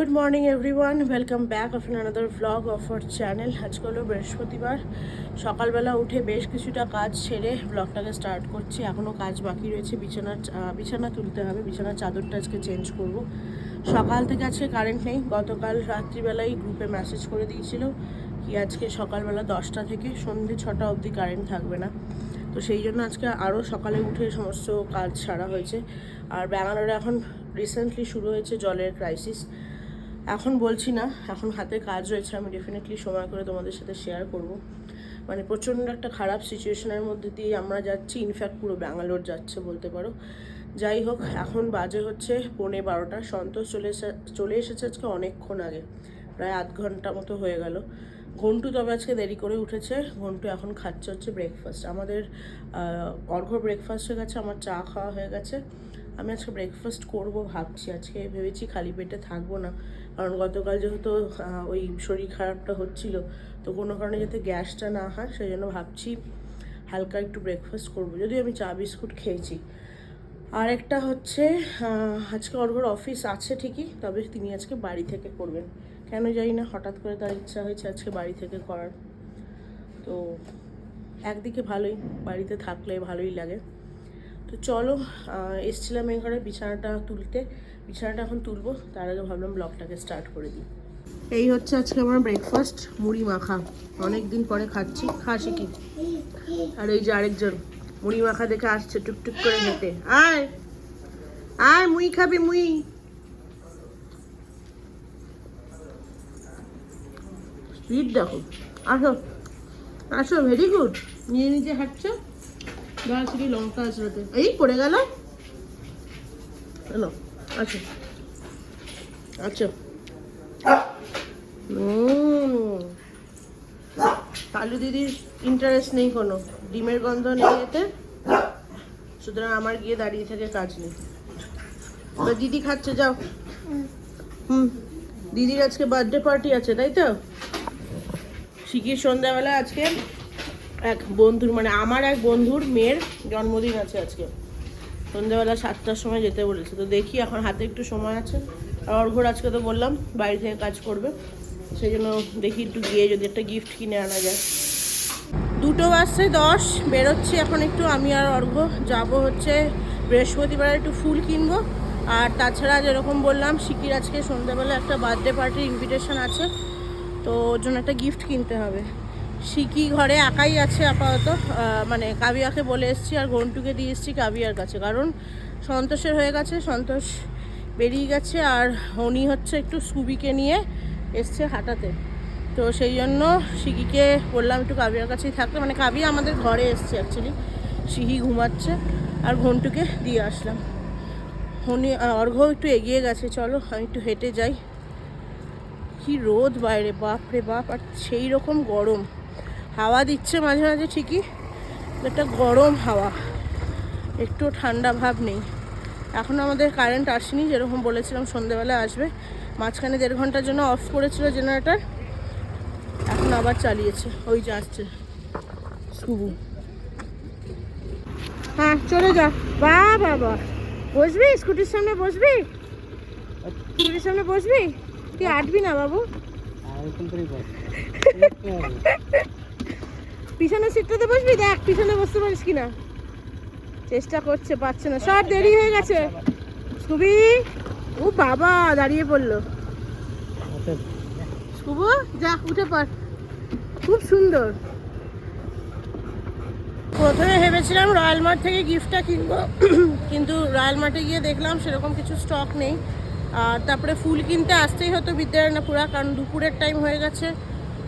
Good morning everyone welcome back of another vlog of our channel আজকে হলো বৃহস্পতিবার। সকালবেলা উঠে বেশ কিছুটা কাজ ছেড়ে ব্লগটাকে স্টার্ট করছি। এখনও কাজ বাকি রয়েছে। বিছানার বিছানা তুলতে হবে। বিছানার চাদরটা আজকে চেঞ্জ করব। সকাল থেকে আজকে কারেন্ট নেই। গতকাল রাত্রিবেলায় গ্রুপে মেসেজ করে দিয়েছিল কি আজকে সকালবেলা দশটা থেকে সন্ধে ছটা অবধি কারেন্ট থাকবে না। তো সেই জন্য আজকে আরও সকালে উঠে সমস্ত কাজ সারা হয়েছে। আর ব্যাঙ্গালোরে এখন রিসেন্টলি শুরু হয়েছে জলের ক্রাইসিস এখন বলছি না, এখন হাতে কাজ রয়েছে, আমি ডেফিনেটলি সময় করে তোমাদের সাথে শেয়ার করব। মানে প্রচণ্ড একটা খারাপ সিচুয়েশনের মধ্যে দিয়ে আমরা যাচ্ছি ইনফ্যাক্ট পুরো ব্যাঙ্গালোর যাচ্ছে বলতে পারো। যাই হোক, এখন বাজে হচ্ছে পৌনে বারোটা, সন্তোষ চলে এসে, চলে এসেছে আজকে অনেকক্ষণ আগে, প্রায় আধ ঘণ্টা মতো হয়ে গেল। ঘন্টু তবে আজকে দেরি করে উঠেছে, ঘন্টু এখন খাচ্ছে হচ্ছে ব্রেকফাস্ট আমাদের অর্ঘ ব্রেকফাস্ট হয়ে গেছে, আমার চা খাওয়া হয়ে গেছে। আমি আজকে ব্রেকফাস্ট করব ভাবছি, আজকে ভেবেছি খালি পেটে থাকব না। কারণ গতকাল যেহেতু ওই শরীর খারাপটা হচ্ছিল, তো কোনো কারণে যাতে গ্যাসটা না হয়, সেই জন্য ভাবছি হালকা একটু ব্রেকফাস্ট করব। যদিও আমি চা বিস্কুট খেয়েছি। আর একটা হচ্ছে আজকে অর্ঘর অফিস আছে ঠিকই, তবে তিনি আজকে বাড়ি থেকে করবেন। কেন জানি না, হঠাৎ করে তার ইচ্ছা হয়েছে আজকে বাড়ি থেকে করার। তো একদিকে ভালোই, বাড়িতে থাকলে ভালোই লাগে। তো চলো এসছিলাম ঘরে বিছানাটা তুলতে। বিছানাটা এখন তুলবো, তার আগে ভাবলাম ব্লগটাকে স্টার্ট করে দিই। এই হচ্ছে আজকে আমার ব্রেকফাস্ট মুড়ি মাখা। অনেক দিন পরে খাচ্ছি, খাসি কি? আর এই যে আরেকজন, মুড়ি মাখা দেখে আসছে টুকটুক করে হেঁটে। আয়! আয় মুই খাবি মুই স্পিড দেখো। আসো আসো ভেরি গুড নিয়ে নিজে হাঁটছো? দাঁড়াচ্ছি লঙ্কা আসলে এই পড়ে গেল? হ্যালো আচ্ছা। আচ্ছা। কালু দিদির ইন্টারেস্ট নেই কোনো। ডিমের গন্ধ নেই এতে? সুতরাং আমার গিয়ে দাঁড়িয়ে থেকে কাজ নেই। তো দিদি খাচ্ছে, যাও। হুম, দিদির আজকে বার্থডে পার্টি আছে, তাই তো? শিখির সন্ধ্যাবেলা আজকে এক বন্ধুর মানে আমার এক বন্ধুর মেয়ের জন্মদিন আছে আজকে। সন্ধ্যাবেলা সাতটার সময় যেতে বলেছে। তো দেখি এখন হাতে একটু সময় আছে। আর অর্ঘর আজকে তো বললাম, বাড়ি থেকে কাজ করবে। সেই জন্য দেখি একটু গিয়ে যদি একটা গিফট কিনে আনা যায়। দুটো বাজছে দশ, বেরোচ্ছি এখন একটু। আমি আর অর্ঘ যাব হচ্ছে বৃহস্পতিবার একটু ফুল কিনবো। আর তাছাড়া যেরকম বললাম শিকির আজকে সন্ধ্যাবেলা একটা বার্থডে পার্টির ইনভিটেশন আছে। তো ওর জন্য একটা গিফট কিনতে হবে। শিকি ঘরে একাই আছে আপাতত? মানে কাবিয়াকে বলে এসেছি আর ঘন্টুকে দিয়ে এসেছি কাবিয়ার কাছে। কারণ সন্তোষের হয়ে গেছে, সন্তোষ বেরিয়ে গেছে আর উনি হচ্ছে একটু সুবিকে নিয়ে এসছে হাঁটাতে। তো সেই জন্য শিকিকে বললাম একটু কাবিয়ার কাছেই থাকতে। মানে কাবিয়া আমাদের ঘরে এসছে অ্যাকচুয়ালি শিহি ঘুমাচ্ছে আর ঘন্টুকে দিয়ে আসলাম। উনি, অর্ঘ একটু এগিয়ে গেছে, চলো আমি একটু হেঁটে যাই। কি রোদ বাইরে বাপ রে বাপ, আর সেই রকম গরম। হাওয়া দিচ্ছে মাঝে মাঝে ঠিকই একটা গরম হাওয়া একটু ঠান্ডা ভাব নেই। এখন আমাদের কারেন্ট আসেনি যেরকম বলেছিলাম সন্ধেবেলা আসবে। মাঝখানে দেড় ঘণ্টার জন্য অফ করেছিল জেনারেটার এখন আবার চালিয়েছে ওই যে আসছে। শুভু। হ্যাঁ চলে যা। বা বাবা বসবি? স্কুটির সামনে বসবি? স্কুটির সামনে বসবি? তুই আটবি না বাবু? পিছনের সিটটাতে বসবি? দেখ, পিছনে বসতে পারিস কিনা। চেষ্টা করছে পাচ্ছে না। সব দেরি হয়ে গেছে। সুবি ও বাবা, দাঁড়িয়ে পড়ল। শুভ, যা, উঠে পড়। খুব সুন্দর। প্রথমে ভেবেছিলাম রয়্যাল মার্ট থেকে গিফটটা কিনবো, কিন্তু রয়্যাল মার্টে গিয়ে দেখলাম সেরকম কিছু স্টক নেই। আর তারপরে ফুল কিনতে আসতেই হতো বিদ্যারায়ণপুরা, কারণ দুপুরের টাইম হয়ে গেছে।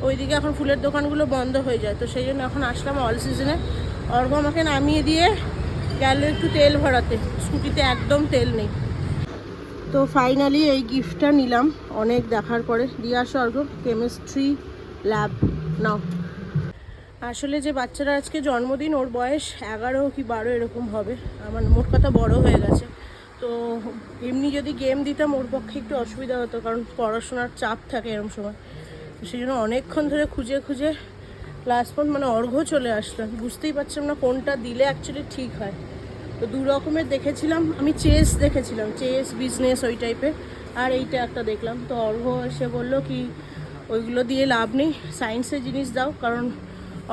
ওইদিকে এখন ফুলের দোকানগুলো বন্ধ হয়ে যায়। তো সেই জন্য এখন আসলাম অল সিজনে অর্ঘ আমাকে নামিয়ে দিয়ে গেল একটু তেল ভরাতে। স্কুটিতে একদম তেল নেই। তো ফাইনালি এই গিফটটা নিলাম। অনেক দেখার পরে। দিয়ে আসো অর্ঘ। কেমিস্ট্রি ল্যাব নাও। আসলে যে বাচ্চারা আজকে জন্মদিন, ওর বয়স এগারো কি বারো এরকম হবে। আমার মোট কথা বড় হয়ে গেছে। তো এমনি যদি গেম দিতাম, ওর পক্ষে একটু অসুবিধা হতো, কারণ পড়াশোনার চাপ থাকে এরকম সময়। তো সেই জন্য অনেকক্ষণ ধরে খুঁজে খুঁজে লাস্ট ফোন মানে অর্ঘ চলে আসতো বুঝতেই পারছিলাম না কোনটা দিলে অ্যাকচুয়ালি ঠিক হয়। তো দু রকমের দেখেছিলাম, আমি চেস দেখেছিলাম চেস বিজনেস ওই টাইপের আর এইটা একটা দেখলাম, তো অর্ঘ এসে বলল কি, ওইগুলো দিয়ে লাভ নেই সায়েন্সের জিনিস দাও, কারণ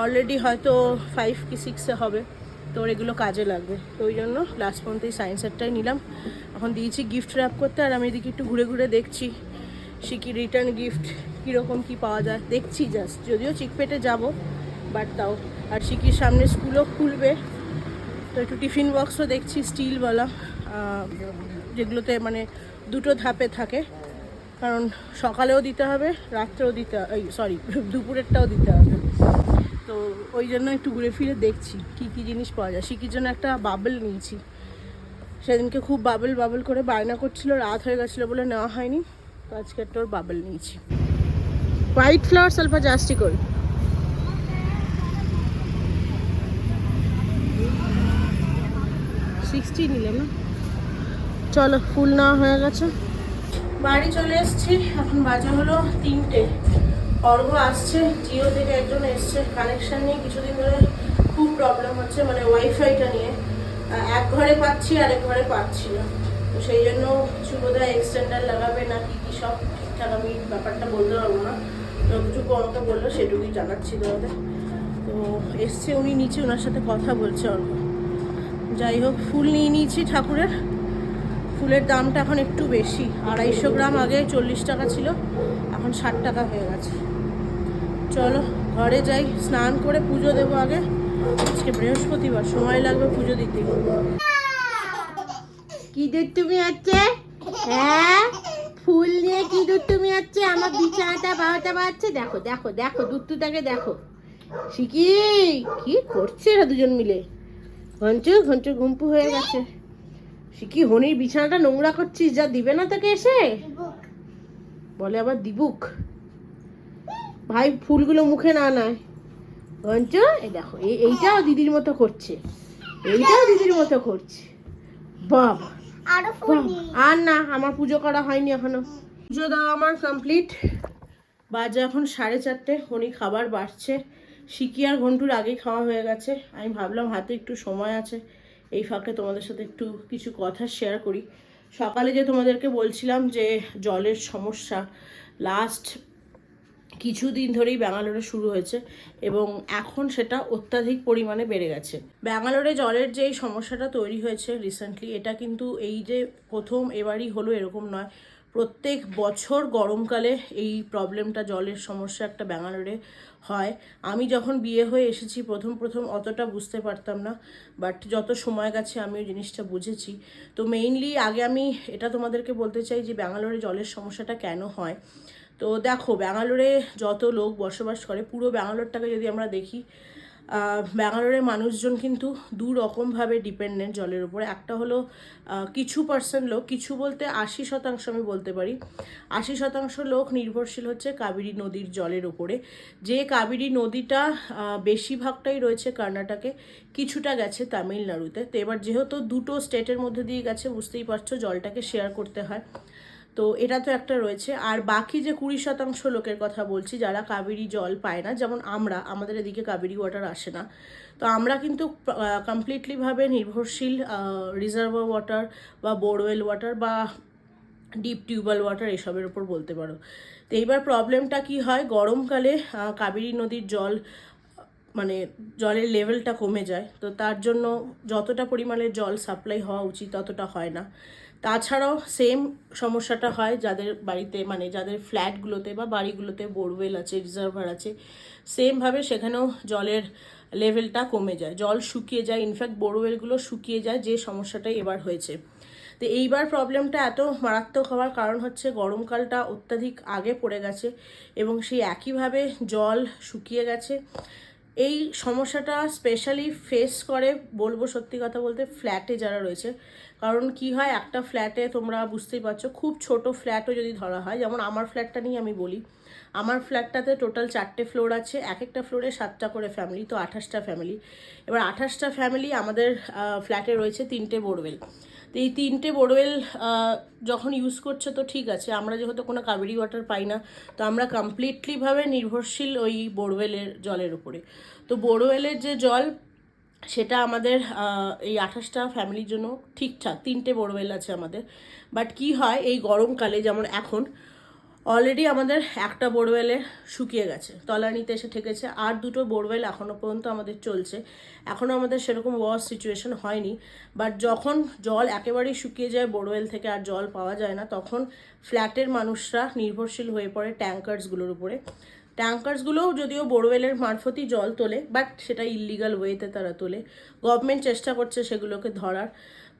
অলরেডি হয়তো ফাইভ কি সিক্সে হবে তোর এগুলো কাজে লাগবে। তো ওই জন্য লাস্ট পর্যন্ত এই সায়েন্সেরটাই নিলাম। এখন দিয়েছি গিফট র্যাপ করতে, আর আমি এদিকে একটু ঘুরে ঘুরে দেখছি। সে কি রিটার্ন গিফট কীরকম কি পাওয়া যায়? দেখছি জাস্ট যদিও চিকপেটে যাব বাট তাও। আর শিকির সামনে স্কুলও খুলবে? তো একটু টিফিন বক্সও দেখছি স্টিলওয়ালা যেগুলোতে মানে দুটো ধাপে থাকে। কারণ সকালেও দিতে হবে, রাত্রেও দিতে এই সরি দুপুরেরটাও দিতে হবে। তো ওই জন্য একটু ঘুরে ফিরে দেখছি, কি কি জিনিস পাওয়া যায়। শিকির জন্য একটা বাবল নিয়েছি। সেদিনকে খুব বাবল বাবল করে বায়না করছিল, রাত হয়ে গেছিল বলে নেওয়া হয়নি। তো আজকে একটা বাবল নিয়েছি। হোয়াইট ফ্লাওয়ার স্বল্প জাস্টি করি সিক্সটি না? চলো, ফুল না হয়ে গেছে। বাড়ি চলে এসেছি, এখন বাজে হলো তিনটে। অর্ঘ আসছে, জিও থেকে একজন এসছে। কানেকশান নিয়ে কিছুদিন ধরে খুব প্রবলেম হচ্ছে মানে ওয়াইফাইটা নিয়ে। এক ঘরে পাচ্ছি আরেক ঘরে পাচ্ছি না। সেই জন্য কিছু বোধহয় এক্সটেন্ডার লাগাবে না কি কি সব ঠিকঠাক আমি ব্যাপারটা বলতে পারব না। যতটুকু আমাকে বলল সেটুকুই জানাচ্ছি তোমাদের। তো এসছে উনি নিচে ওনার সাথে কথা বলছে অর্ঘ যাই হোক, ফুল নিয়ে নিয়েছি ঠাকুরের। ফুলের দামটা এখন একটু বেশি। আড়াইশো গ্রাম আগে চল্লিশ টাকা ছিল, এখন ষাট টাকা হয়ে গেছে। চলো, ঘরে যাই, স্নান করে পুজো দেবো আগে। আজকে বৃহস্পতিবার, সময় লাগবে পুজো দিতে। কি দূর তুমি হচ্ছে? হ্যাঁ? ফুল নিয়ে কি দূর তুমি হচ্ছে? আমার বিছানাটা বারোটা বাজছে। দেখো দেখো দেখো দুত্তুটাকে দেখো। শিকি কি? করছে এরা দুজন মিলে? ঘঞ্চু ঘঞ্চু ঘুম্পু হয়ে গেছে। শিকি হনির বিছানাটা নোংরা করছিস? যা দিবে না তাকে এসে? বলে আবার দিবুক। ভাই, ফুলগুলো মুখে না নেয়। ঘঞ্চু এই দেখো এই- এইটাও দিদির মতো করছে। এইটাও দিদির মতো করছে। বাবা আরও না, আমার পুজো করা হয়নি এখনও। পুজো দেওয়া আমার কমপ্লিট বাজে এখন সাড়ে চারটে উনি খাবার বাড়ছে। সিকি আর ঘন্টুর আগেই খাওয়া হয়ে গেছে। আমি ভাবলাম হাতে একটু সময় আছে। এই ফাঁকে তোমাদের সাথে একটু কিছু কথা শেয়ার করি। সকালে যে তোমাদেরকে বলছিলাম যে জলের সমস্যা লাস্ট কিছুদিন ধরেই ব্যাঙ্গালোরে শুরু হয়েছে এবং এখন সেটা অত্যাধিক পরিমাণে বেড়ে গেছে। ব্যাঙ্গালোরে জলের যে সমস্যাটা তৈরি হয়েছে রিসেন্টলি এটা কিন্তু এই যে প্রথম এবারই হলো এরকম নয়। প্রত্যেক বছর গরমকালে এই প্রবলেমটা জলের সমস্যা একটা ব্যাঙ্গালোরে হয়। আমি যখন বিয়ে হয়ে এসেছি, প্রথম প্রথম অতটা বুঝতে পারতাম না বাট যত সময় গেছে আমি ওই জিনিসটা বুঝেছি। তো মেইনলি আগে আমি এটা তোমাদেরকে বলতে চাই যে ব্যাঙ্গালোরে জলের সমস্যাটা কেন হয়? তো দেখো, ব্যাঙ্গালোরে যত লোক বসবাস করে, পুরো ব্যাঙ্গালোরটাকে যদি আমরা দেখি ব্যাঙ্গালোরের মানুষজন কিন্তু দু রকমভাবে ডিপেন্ডেন্ট জলের উপরে। একটা হলো কিছু পার্সেন্ট লোক, কিছু বলতে আশি শতাংশ আমি বলতে পারি। আশি শতাংশ লোক নির্ভরশীল হচ্ছে কাবেরী নদীর জলের উপরে। যে কাবেরী নদীটা বেশিরভাগটাই রয়েছে কর্ণাটকে, কিছুটা গেছে তামিলনাড়ুতে। তো এবার যেহেতু দুটো স্টেটের মধ্যে দিয়ে গেছে, বুঝতেই পারছ জলটাকে শেয়ার করতে হয়। তো এটা তো একটা রয়েছে। আর বাকি যে কুড়ি শতাংশ লোকের কথা বলছি, যারা কাবেরি জল পায় না, যেমন আমরা, আমাদের এদিকে কাবেরি ওয়াটার আসে না। তো আমরা কিন্তু কমপ্লিটলিভাবে নির্ভরশীল রিজার্ভার ওয়াটার বা বোরওয়েল ওয়াটার বা ডিপ টিউবওয়েল ওয়াটার এসবের উপর বলতে পারো। তো এইবার প্রবলেমটা কি হয়, গরমকালে কাবেরী নদীর জল মানে জলের লেভেলটা কমে যায়। তো তার জন্য যতটা পরিমাণে জল সাপ্লাই হওয়া উচিত, ততটা হয় না। তাছাড়াও সেম সমস্যাটা হয় যাদের বাড়িতে মানে যাদের ফ্ল্যাটগুলোতে বা বাড়িগুলোতে বোরওয়েল আছে, রিজার্ভার আছে সেমভাবে সেখানেও জলের লেভেলটা কমে যায়, জল শুকিয়ে যায় ইনফ্যাক্ট বোরওয়েলগুলো শুকিয়ে যায়, যে সমস্যাটাই এবার হয়েছে। তো এইবার প্রবলেমটা এত মারাত্মক হওয়ার কারণ হচ্ছে গরমকালটা অত্যাধিক আগে পড়ে গেছে এবং সেই একইভাবে জল শুকিয়ে গেছে। এই সমস্যাটা স্পেশালি ফেস করে, বলব সত্যি কথা বলতে ফ্ল্যাটে যারা রয়েছে কারণ কি হয়, একটা ফ্ল্যাটে তোমরা বুঝতেই পারছ, খুব ছোট ফ্ল্যাটও যদি ধরা হয়, যেমন আমার ফ্ল্যাটটা নিয়ে আমি বলি, আমার ফ্ল্যাটটাতে টোটাল চারটে ফ্লোর আছে এক একটা ফ্লোরে সাতটা করে ফ্যামিলি তো আঠাশটা ফ্যামিলি এবার আঠাশটা ফ্যামিলি আমাদের ফ্ল্যাটে রয়েছে তিনটে বোরওয়েল তো এই তিনটে বোরওয়েল যখন ইউজ করছে, তো ঠিক আছে, আমরা যেহেতু কোনো কাবেরি ওয়াটার পাই না, তো আমরা কমপ্লিটলিভাবে নির্ভরশীল ওই বোরওয়েলের জলের উপরে। তো বোরওয়েলের যে জল সেটা আমাদের এই আঠাশটা ফ্যামিলির জন্য ঠিকঠাক। তিনটে বোরওয়েল আছে আমাদের। বাট কি হয়, এই গরমকালে যেমন এখন অলরেডি আমাদের একটা বোরওয়েলে শুকিয়ে গেছে, তলানিতে এসে ঠেকেছে, আর দুটো বোরওয়েল এখনও পর্যন্ত আমাদের চলছে। এখনও আমাদের সেরকম ওয়াশ সিচুয়েশন হয়নি বাট যখন জল একেবারেই শুকিয়ে যায় বোরওয়েল থেকে আর জল পাওয়া যায় না, তখন ফ্ল্যাটের মানুষরা নির্ভরশীল হয়ে পড়ে ট্যাঙ্কার্সগুলোর উপরে। ট্যাঙ্কার্সগুলোও যদিও বোরওয়েলের মারফতই জল তোলে বাট সেটা ইলিগাল ওয়েতে তারা তোলে। গভর্নমেন্ট চেষ্টা করছে সেগুলোকে ধরার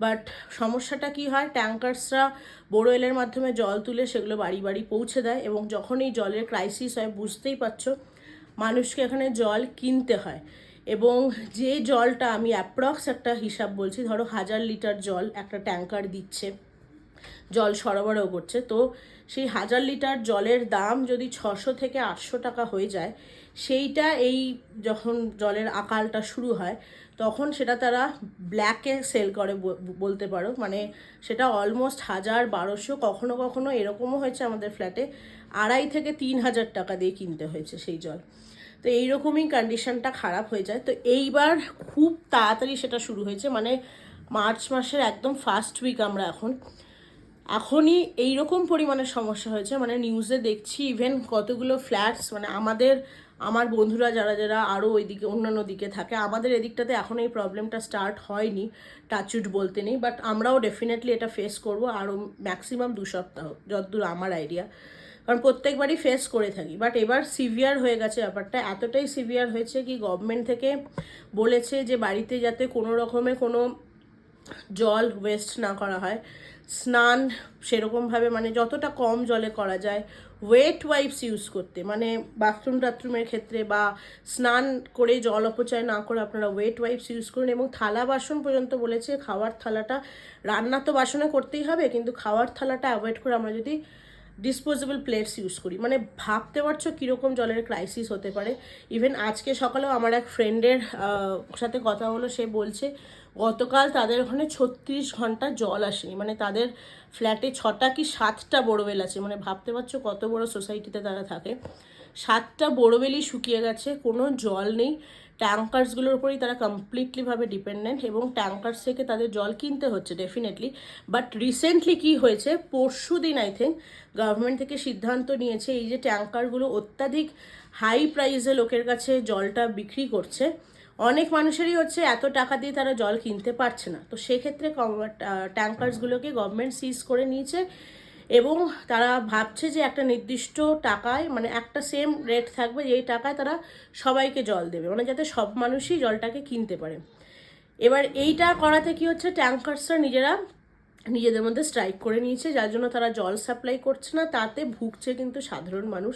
বাট সমস্যাটা কি হয়? ট্যাঙ্কার্সরা বোরওয়েলের মাধ্যমে জল তুলে সেগুলো বাড়ি বাড়ি পৌঁছে দেয় এবং যখন এই জলের ক্রাইসিস হয়, বুঝতেই পারছ, মানুষকে এখানে জল কিনতে হয়। এবং যে জলটা আমি অ্যাপ্রক্স একটা হিসাব বলছি, ধরো হাজার লিটার জল একটা ট্যাঙ্কার দিচ্ছে। জল সরবরাহ করছে। তো সেই হাজার লিটার জলের দাম যদি ছশো থেকে আটশো টাকা হয়ে যায়, সেইটা এই যখন জলের আকালটা শুরু হয়, তখন সেটা তারা ব্ল্যাকে সেল করে বলতে পারো। মানে সেটা অলমোস্ট হাজার বারোশো কখনো কখনো এরকমও হয়েছে আমাদের ফ্ল্যাটে আড়াই থেকে তিন হাজার টাকা দিয়ে কিনতে হয়েছে সেই জল। তো এইরকমই কন্ডিশনটা খারাপ হয়ে যায়। তো এইবার খুব তাড়াতাড়ি সেটা শুরু হয়েছে। মানে মার্চ মাসের একদম ফার্স্ট উইক আমরা এখন। এখনই এইরকম পরিমাণে সমস্যা হয়েছে। মানে নিউজে দেখছি ইভেন কতগুলো ফ্ল্যাটস মানে আমাদের, আমার বন্ধুরা যারা যারা আরও ওইদিকে, অন্যান্য দিকে থাকে, আমাদের এদিকটাতে এখন এই প্রবলেমটা স্টার্ট হয়নি টাচুট বলতে নেই বাট আমরাও ডেফিনেটলি এটা ফেস করব আরও ম্যাক্সিমাম দু সপ্তাহ, যতদূর আমার আইডিয়া কারণ প্রত্যেকবারই ফেস করে থাকি বাট এবার সিভিয়ার হয়ে গেছে ব্যাপারটা। এতটাই সিভিয়ার হয়েছে কি গভর্নমেন্ট থেকে বলেছে যে বাড়িতে যাতে কোনো রকমের কোনো জল ওয়েস্ট না করা হয়। স্নান সেরকমভাবে মানে যতটা কম জলে করা যায় ওয়েট ওয়াইপস ইউজ করতে। মানে বাথরুম টাথরুমের ক্ষেত্রে বা স্নান করে জল অপচয় না করে আপনারা ওয়েট ওয়াইপস ইউজ করুন এবং থালা বাসন পর্যন্ত বলেছে, খাওয়ার থালাটা রান্না তো বাসনে করতেই হবে, কিন্তু খাওয়ার থালাটা অ্যাভয়েড করে আমরা যদি ডিসপোজেবল প্লেটস ইউজ করি। মানে ভাবতে পারছ কীরকম জলের ক্রাইসিস হতে পারে? ইভেন আজকে সকালেও আমার এক ফ্রেন্ডের সাথে কথা হলো, সে বলছে গতকাল তাদের ওখানে ছত্রিশ ঘণ্টা জল আসেনি। মানে তাদের ফ্ল্যাটে ছটা কি সাতটা বোরওয়েল আছে? মানে ভাবতে পারছ কত বড় সোসাইটিতে তারা থাকে। সাতটা বোরওয়েলই শুকিয়ে গেছে, কোনো জল নেই। ট্যাঙ্কার্সগুলোর উপরেই তারা কমপ্লিটলিভাবে ডিপেন্ডেন্ট এবং ট্যাঙ্কার্স থেকে তাদের জল কিনতে হচ্ছে ডেফিনেটলি বাট রিসেন্টলি কি হয়েছে? পরশু দিন আই থিঙ্ক গভর্নমেন্ট থেকে সিদ্ধান্ত নিয়েছে এই যে ট্যাঙ্কারগুলো অত্যাধিক হাই প্রাইসে লোকের কাছে জলটা বিক্রি করছে। অনেক মানুষেরই হচ্ছে এত টাকা দিয়ে তারা জল কিনতে পারছে না। তো সেক্ষেত্রে ট্যাঙ্কার্সগুলোকে গভর্নমেন্ট সিজ করে নিয়েছে এবং তারা ভাবছে যে একটা নির্দিষ্ট টাকায় মানে একটা সেম রেট থাকবে যেই টাকায় তারা সবাইকে জল দেবে মানে যাতে সব মানুষই জলটাকে কিনতে পারে। এবার এইটা করাতে কি হচ্ছে, ট্যাঙ্কার্সরা নিজেরা নিজেদের মধ্যে স্ট্রাইক করে নিয়েছে, যার জন্য তারা জল সাপ্লাই করছে না, তাতে ভুগছে কিন্তু সাধারণ মানুষ।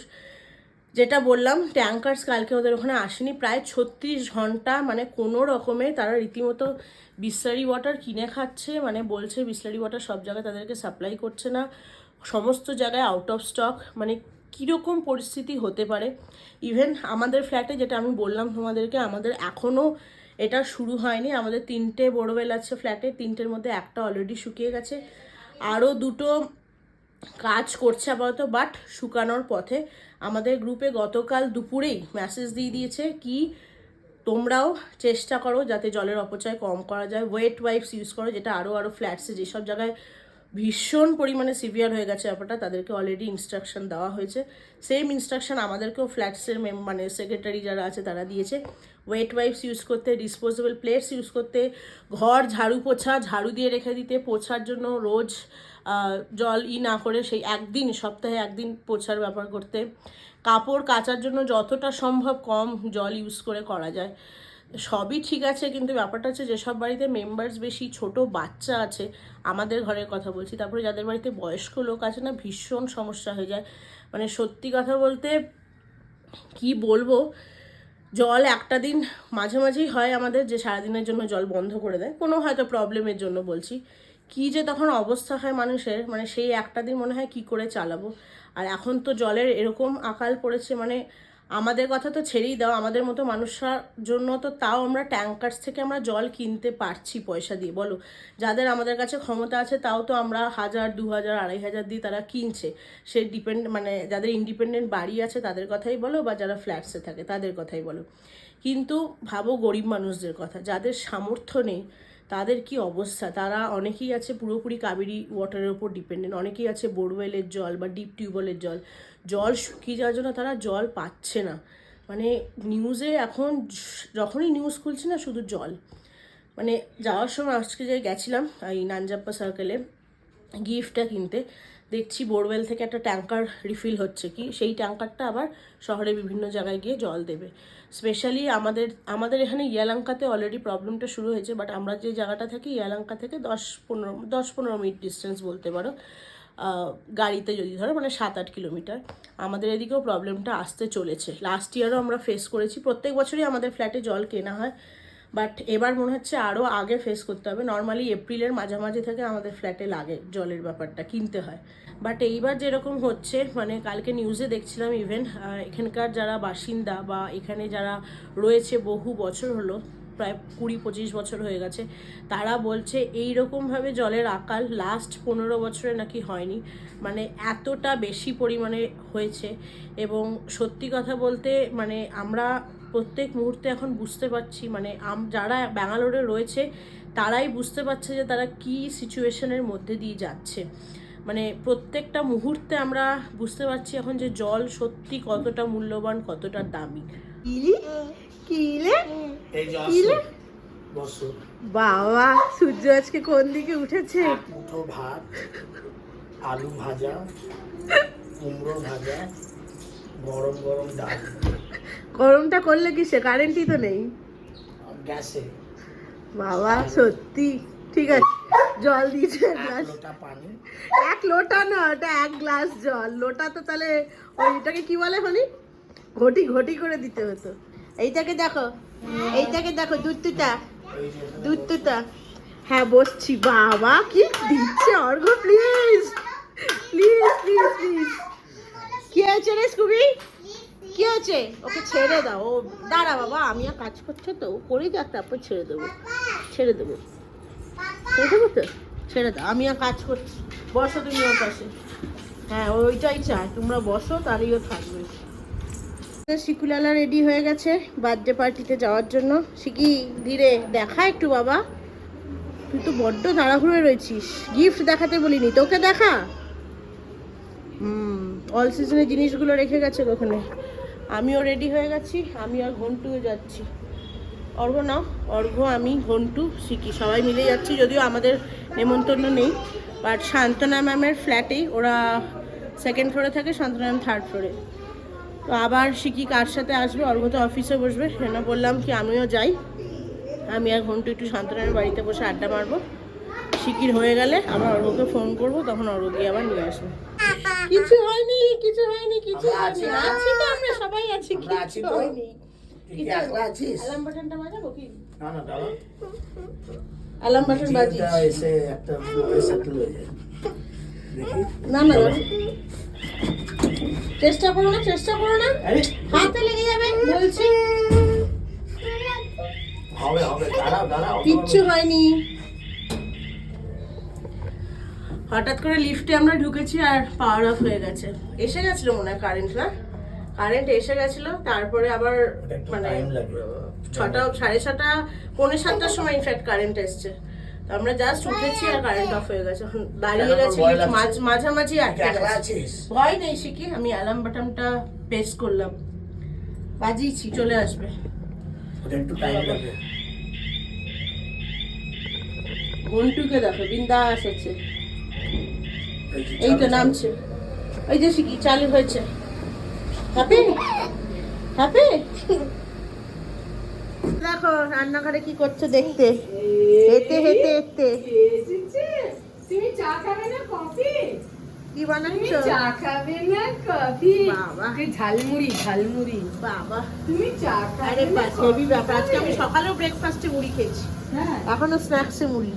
যেটা বললাম ট্যাঙ্কার্স কালকে ওদের ওখানে আসেনি। প্রায় ছত্রিশ ঘণ্টা মানে কোনো রকমে তারা রীতিমতো বিসলারি ওয়াটার কিনে খাচ্ছে। মানে বলছে বিসলারি ওয়াটার সব জায়গায় তাদেরকে সাপ্লাই করছে না। সমস্ত জায়গায় আউট অফ স্টক মানে কীরকম পরিস্থিতি হতে পারে? ইভেন আমাদের ফ্ল্যাটে যেটা আমি বললাম তোমাদেরকে, আমাদের এখনও এটা শুরু হয়নি। আমাদের তিনটে বোরওয়েল আছে ফ্ল্যাটে তিনটের মধ্যে একটা অলরেডি শুকিয়ে গেছে। আরও দুটো কাজ করছে আপাতত বাট শুকানোর পথে। আমাদের গ্রুপে গতকাল দুপুরেই মেসেজ দিয়ে দিয়েছে কি, তোমরাও চেষ্টা করো যাতে জলের অপচয় কম করা যায়। ওয়েট ওয়াইপস ইউজ করো, যেটা আরও আরও ফ্ল্যাটসে যেসব জায়গায় ভীষণ পরিমাণে সিভিয়ার হয়ে গেছে ব্যাপারটা, তাদেরকে অলরেডি ইনস্ট্রাকশন দেওয়া হয়েছে। সেম ইনস্ট্রাকশন আমাদেরকেও ফ্ল্যাটসের মেম মানে সেক্রেটারি যারা আছে তারা দিয়েছে। ওয়েট ওয়াইপস ইউজ করতে ডিসপোজেবল প্লেটস ইউজ করতে, ঘর ঝাড়ু পোছা ঝাড়ু দিয়ে রেখে দিতে, পোছার জন্য রোজ জল ই না করে সেই একদিন, সপ্তাহে একদিন পোছার ব্যাপার করতে। কাপড় কাচার জন্য যতটা সম্ভব কম জল ইউজ করে করা যায়। সবই ঠিক আছে, কিন্তু ব্যাপারটা হচ্ছে যেসব বাড়িতে মেম্বার্স বেশি ছোট বাচ্চা আছে, আমাদের ঘরের কথা বলছি, তারপরে যাদের বাড়িতে বয়স্ক লোক আছে না, ভীষণ সমস্যা হয়ে যায়। মানে সত্যি কথা বলতে কি বলব, জল একটা দিন মাঝে মাঝেই হয় আমাদের যে সারাদিনের জন্য জল বন্ধ করে দেয়, কোনো হয়তো প্রবলেমের জন্য বলছি। কি যে তখন অবস্থা হয় মানুষের মানে সেই একটা দিন মনে হয় কি করে চালাবো। আর এখন তো জলের এরকম আকাল পড়েছে মানে আমাদের কথা তো ছেড়েই দাও, আমাদের মতো মানুষরার জন্য তো তাও আমরা ট্যাঙ্কার্স থেকে আমরা জল কিনতে পারছি পয়সা দিয়ে, বলো। যাদের আমাদের কাছে ক্ষমতা আছে তাও তো আমরা হাজার, দু হাজার, আড়াই হাজার দিয়ে তারা কিনছে। সে ডিপেন্ড মানে যাদের ইন্ডিপেন্ডেন্ট বাড়ি আছে তাদের কথাই বলো বা যারা ফ্ল্যাটসে থাকে তাদের কথাই বলো। কিন্তু ভাবো গরিব মানুষদের কথা, যাদের সামর্থ্য নেই তাদের কি অবস্থা? তারা অনেকেই আছে পুরোপুরি কাবেরি ওয়াটারের ওপর ডিপেন্ডেন্ট অনেকেই আছে বোরওয়েলের জল বা ডিপ টিউবওয়েলের জল। জল শুকিয়ে যাওয়ার জন্য তারা জল পাচ্ছে না। মানে নিউজে এখন যখনই নিউজ খুলছে না, শুধু জল। মানে যাওয়ার সময় আজকে যে গেছিলাম, এই নানজাপ্পা সার্কেলে গিফটটা কিনতে। দেখছি বোরওয়েল থেকে একটা ট্যাঙ্কার রিফিল হচ্ছে কি? সেই ট্যাঙ্কারটা আবার শহরে বিভিন্ন জায়গায় গিয়ে জল দেবে। স্পেশালি আমাদের আমাদের এখানে ইয়ালাঙ্কাতে অলরেডি প্রবলেমটা শুরু হয়েছে বাট আমরা যে জায়গাটা থাকি ইয়ালাঙ্কা থেকে দশ পনেরো দশ পনেরো মিনিট ডিস্টেন্স বলতে পারো। গাড়িতে যদি ধরো মানে সাত আট কিলোমিটার। আমাদের এদিকেও প্রবলেমটা আসতে চলেছে। লাস্ট ইয়ারও আমরা ফেস করেছি। প্রত্যেক বছরই আমাদের ফ্ল্যাটে জল কেনা হয়। বাট এবার মনে হচ্ছে আরও আগে ফেস করতে হবে। নর্মালি এপ্রিলের মাঝামাঝি থেকে আমাদের ফ্ল্যাটে লাগে জলের ব্যাপারটা, কিনতে হয়। বাট এইবার যেরকম হচ্ছে মানে কালকে নিউজে দেখছিলাম ইভেন এখানকার যারা বাসিন্দা বা এখানে যারা রয়েছে বহু বছর হলো, প্রায় কুড়ি পঁচিশ বছর হয়ে গেছে, তারা বলছে এই রকমভাবে জলের আকাল লাস্ট পনেরো বছরে নাকি হয়নি। মানে এতটা বেশি পরিমাণে হয়েছে। এবং সত্যি কথা বলতে মানে আমরা প্রত্যেক মুহূর্তে এখন বুঝতে পারছি মানে আম- যারা ব্যাঙ্গালোরে রয়েছে তারাই বুঝতে পারছে যে তারা কি সিচুয়েশনের মধ্যে দিয়ে যাচ্ছে। মানে প্রত্যেকটা মুহূর্তে আমরা বুঝতে পারছি এখন যে জল সত্যি কতটা মূল্যবান কতটা দামি। বাবা সূর্য আজকে কোন দিকে উঠেছে? ভাত আলু ভাজা কুমড়ো ভাজা গরম গরম ডাল। গরমটা করলে কি সে কারেন্টই তো নেই? গ্যাসে। বাবা সত্যি। ঠিক আছে জল দিয়েছে এক গ্লাস লোটা পানি। এক লোটা না ওটা এক গ্লাস জল। লোটা তো তাহলে ওইটাকে কি বলে হনি ঘটি ঘটি করে দিতে হতো। এইটাকে দেখো এইটাকে দেখো দুধটুটা দুধটুটা হ্যাঁ বসছি। বাবা কি দিচ্ছে Argho please please please please কি হয়েছে রে স্কুবি? কি হয়েছে? ওকে ছেড়ে দাও। ও দাঁড়া বাবা আমি আর কাজ করছ তো। ও করে যাক তারপর ছেড়ে দেবো। ছেড়ে দেবো। ছেড়ে দেবো তো? ছেড়ে দাও আমি আর কাজ করছি। বসো তুমি ওর পাশে। হ্যাঁ ওইটাই চাই তোমরা বসো তাহলেই ও থাকবে। শিকুলালা রেডি হয়ে গেছে বার্থডে পার্টিতে যাওয়ার জন্য। শিকি ধীরে দেখা একটু বাবা। তুই তো বড্ড তাড়াহুড়োয় রয়েছিস। গিফট দেখাতে বলিনি। তোকে দেখা? হুম। অল সিজনের জিনিসগুলো রেখে গেছে ওখানে আমিও রেডি হয়ে গেছি, আমি আর ঘন্টুও যাচ্ছি। অর্ঘ নাও অর্ঘ আমি, ঘন্টু শিখি সবাই মিলে যাচ্ছি, যদিও আমাদের নেমন্তন্ন নেই। বাট শান্তনা ম্যামের ফ্ল্যাটেই ওরা সেকেন্ড ফ্লোরে থাকে, শান্তনা ম্যাম থার্ড ফ্লোরে তো আবার শিখি কার সাথে আসবে? অর্ঘ তো অফিসে বসবে। সেজন্য বললাম কি, আমিও যাই। আমি আর ঘন্টু একটু শান্তনার বাড়িতে বসে আড্ডা মারবো। শিকির হয়ে গেলে আবার অর্ঘকে ফোন করব তখন গিয়ে আবার নিয়ে আসবে। কিছু হয়নি কিছু হয়নি কিছু আছি না? আছি তো আমরা সবাই আছি কিছু তো? হয়নি। অ্যালার্ম বাটনটা বাজাবো কি? না না দাঁড়া। অ্যালার্ম বাটন বাজিস। এসে একটা সেটেল হয়ে যায়। না না চেষ্টা করো না চেষ্টা করো না। আরে। হাতে লেগে যাবে বলছি। হবে হবে দাঁড়াও দাঁড়াও। কিচ্ছু হয়নি। হঠাৎ করে লিফটে আমরা ঢুকেছি আর পাওয়ার অফ হয়ে গেছে। এসে গেছিল মনে হয় কারেন্ট না? কারেন্ট এসে গেছিল তারপরে আবার মানে ছটা সাড়ে ছটা পৌনে সাতটার সময় ইনফ্যাক্ট কারেন্ট এসছে। তো আমরা জাস্ট উঠেছি আর কারেন্ট অফ হয়ে গেছে। দাঁড়িয়ে গেছি? মাঝ- মাঝামাঝি আটকে গেছে। ভয় নেই শিখি আমি অ্যালার্ম বাটনটা প্রেস করলাম। বাজিয়েছি চলে আসবে। একটু টাইম লাগে ঘন্টুকে দেখো বিন্দাস আছে। এই তো নামছে। ওই যে শিখি চালু হয়েছে। হ্যাপি হ্যাপি দেখো রান্নাঘরে কি করছে দেখতে। হেতে হেতে হেতে তুমি চা খাবে না কফি? কি বানাচ্ছ? চা খাবে না কফি? বাবা। ঝালমুড়ি ঝালমুড়ি। বাবা। তুমি চা খাবে আরে হেভি ব্যাপার। আজকে আমি সকালেও ব্রেকফাস্টে মুড়ি খেয়েছি। এখনও স্ন্যাক্সে মুড়ি।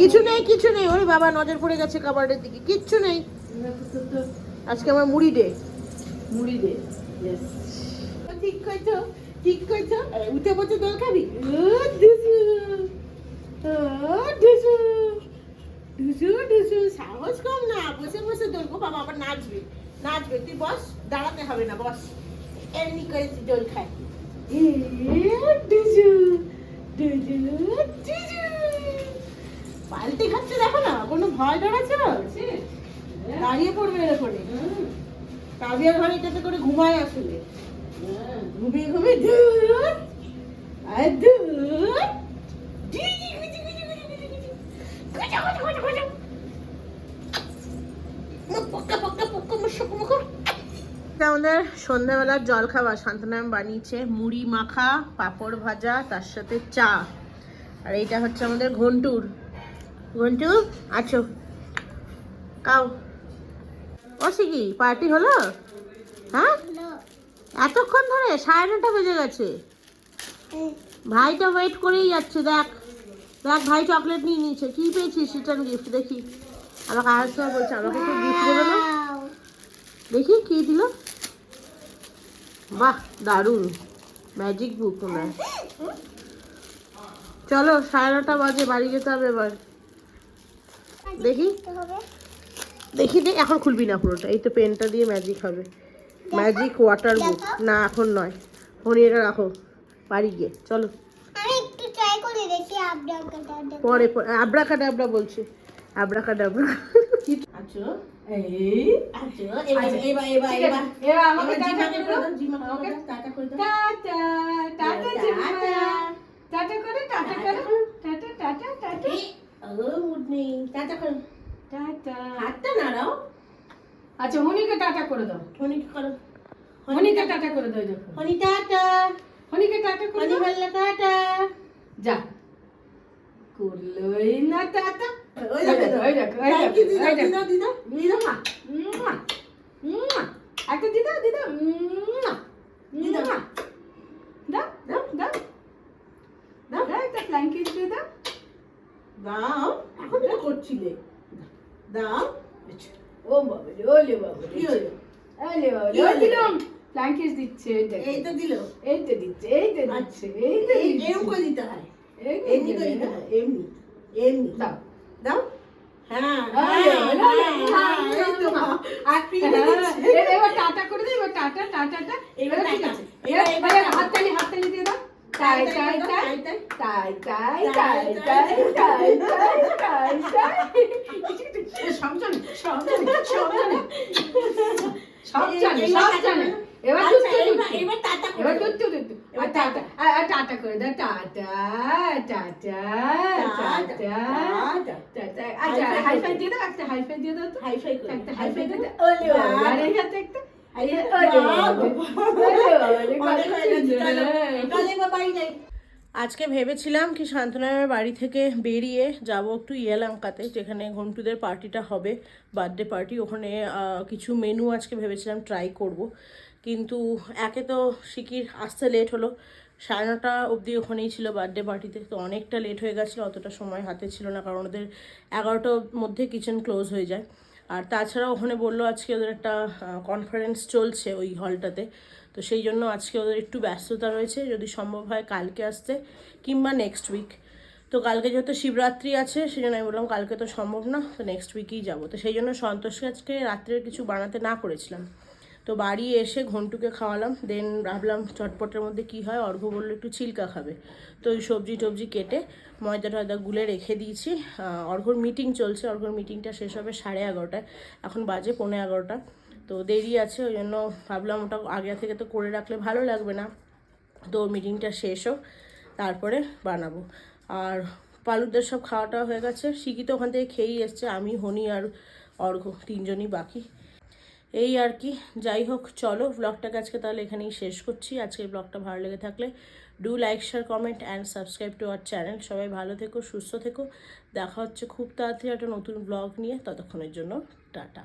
কিছু নেই কিছু নেই। ওরে বাবা নজর পড়ে গেছে কাবার্ডের দিকে। কিচ্ছু নেই। আজকে আমার মুড়ি ডে মুড়ি Yes. ঠিক করছ ঠিক করছ উঠে বসে দোল খাবি? দুসু দুসু সাহস কম না। বসে বসে দোল। গো বাবা আবার নাচবে। নাচবে। তুই বস দাঁড়াতে হবে না বস। এমনি করে দোল খায়। দুসু পাল্টে খাচ্ছে দেখো না কোনো ভয় ডরাচ্ছে না দাঁড়িয়ে পড়বে এর ওপরে কাবিয়ার ঘরে এটাতে করে ঘুমায় আসলে ঘুমিয়ে ঘুমিয়ে ধুর আর ধুর আমাদের সন্ধ্যাবেলার জল খাবার শান্তনাম বানিয়েছে মুড়ি মাখা পাঁপড় ভাজা তার সাথে চা। আর এইটা হচ্ছে আমাদের ঘন্টুর। ঘন্টু আছো? কাও? ও কি? পার্টি হলো? হ্যাঁ? এতক্ষণ ধরে সাড়ে নটা বেজে গেছে। ভাইটা ওয়েট করেই যাচ্ছে দেখ। দেখ ভাই চকলেট নিয়ে নিয়েছে। কি পেয়েছিস রিটার্ন গিফট দেখি। আমাকে সময় বলছে আমাকে তো গিফট দেবে না? দেখি কি দিল? বাহ দারুণ। ম্যাজিক বুক তোমরা চলো সাড়ে নটা বাজে বাড়ি যেতে হবে এবার। দেখি। দেখি দে এখন খুলবি না পুরোটা। এই তো পেনটা দিয়ে ম্যাজিক হবে। ম্যাজিক ওয়াটার বুক না এখন নয়। ফোনে এটা রাখো। বাড়ি গিয়ে। চলো। আমি একটু ট্রাই করে দেখি আপডা পরে আবরা কাটা আবরা বলছে। আবরা কাটা আবরা আচ্ছা। এই আচ্ছা এবার এবার এবার এবার এবার আমাকে টাটা করে। দাও। জিমাকে টাটা করে দাও। Tata tata tata. টাটা করে টাটা করে। Tata tata tata. ও টাটা করো। টাটা। হাতটা নাড়াও। আচ্ছা হনিকে টাটা করে দাও। হনিকে করো। হনিকে টাটা করে দাও দেখো। হনি টাটা। হনিকে টাটা করে হনি টাটা। যা। করলোই না টাটা। ওই ওই ওই ওই। একটা দিদা দিদা দিদা। দাও দাও দাও দাও দাও একটা ফ্লাইং কিস দিয়ে দাও. দাও। এখন তো করছিলে। দাও। ও বাবা ওলে বাবা কি হলো? ওলে বাবা হলো? দিলাম। ফ্লাইং কিস দিচ্ছে এই দেখো। এই তো দিল? এই দিচ্ছে এই তো দিচ্ছে এই তো এই দিচ্ছে। এরকম করে দিতে হয়। এমনি করে দিতে হয়। এমনি এমনি। দাও। দাও হ্যাঁ হ্যাঁ, হ্যাঁ, এবার টাটা করে দিই এবার টাটা টাটাটা এবার এবার ঠিক আছে এবার- এবার এবার হাততালি হাততালি দিয়ে দাও তাই, টাই টাই, টাই টাই টাই টাই সব জানে সব জানে সব জানে সব জানে সব জানে। এবার আচ্ছা, এবার- টাটা এবার আর টাটা আর টাটা করে দাও টাটা টাটা টাটা আচ্ছা High হাই ফাই দিয়ে দাও একটা হাই ফাই দিয়ে দাও তো হাই ফাই করে একটা দাও, হাই ফাই দিয়ে দাও। দাও ওলে। আর হাতে একটা ওলে। ওলে হয়ে যাই। আজকে ভেবেছিলাম কি শান্তনামের বাড়ি থেকে বেরিয়ে যাব একটু ইয়েলাঙ্কাতে যেখানে ঘন্টুদের পার্টিটা হবে বার্থডে পার্টি ওখানে কিছু মেনু আজকে ভেবেছিলাম ট্রাই করব কিন্তু একে তো শিকির আসতে লেট হলো। সাড়ে নটা অবধি ওখানেই ছিল বার্থডে পার্টিতে তো অনেকটা লেট হয়ে গেছিল, অতটা সময় হাতে ছিল না, কারণ ওদের এগারোটার মধ্যে কিচেন ক্লোজ হয়ে যায়। আর তাছাড়া ওখানে বলল আজকে ওদের একটা কনফারেন্স চলছে ওই হলটাতে তো সেই জন্য আজকে ওদের একটু ব্যস্ততা রয়েছে, যদি সম্ভব হয় কালকে আসতে কিংবা নেক্সট উইক তো কালকে যেহেতু শিবরাত্রি আছে সেই জন্য আমি বললাম কালকে তো সম্ভব না, তো নেক্সট উইকেই যাব। তো সেই জন্য সন্তোষকে আজকে রাত্রের কিছু বানাতে না করেছিলাম। তো বাড়ি এসে ঘন্টুকে খাওয়ালাম দেন ভাবলাম চটপটের মধ্যে কি হয় অর্ঘ্য বলল একটু চিল্কা খাবে। তো ওই সবজি টবজি কেটে ময়দা টয়দা গুলে রেখে দিয়েছি। আহ, অর্ঘ্যর মিটিং চলছে অর্ঘ্যর মিটিংটা শেষ হবে সাড়ে এগারোটায় এখন বাজে পৌনে এগারোটা। তো দেরি আছে ওই জন্য ভাবলাম ওটা আগে থেকে তো করে রাখলে ভালো লাগবে না। তো মিটিংটা শেষ হোক তারপরে বানাবো। আর পালুদের সব খাওয়াটা হয়ে গেছে। শিখি তো ওখান থেকে খেয়েই এসছে আমি হনি আর অর্ঘ্য তিনজনই বাকি। এই আর কি। যাই হোক, চলো ব্লগটাকে আজকে তাহলে এখানেই শেষ করছি। আজকের ব্লগটা ভালো লেগে থাকলে do like share comment and subscribe to our channel সবাই ভালো থেকো, সুস্থ থেকো। দেখা হচ্ছে খুব তাড়াতাড়ি একটা নতুন ব্লগ নিয়ে। ততক্ষণের জন্য টাটা।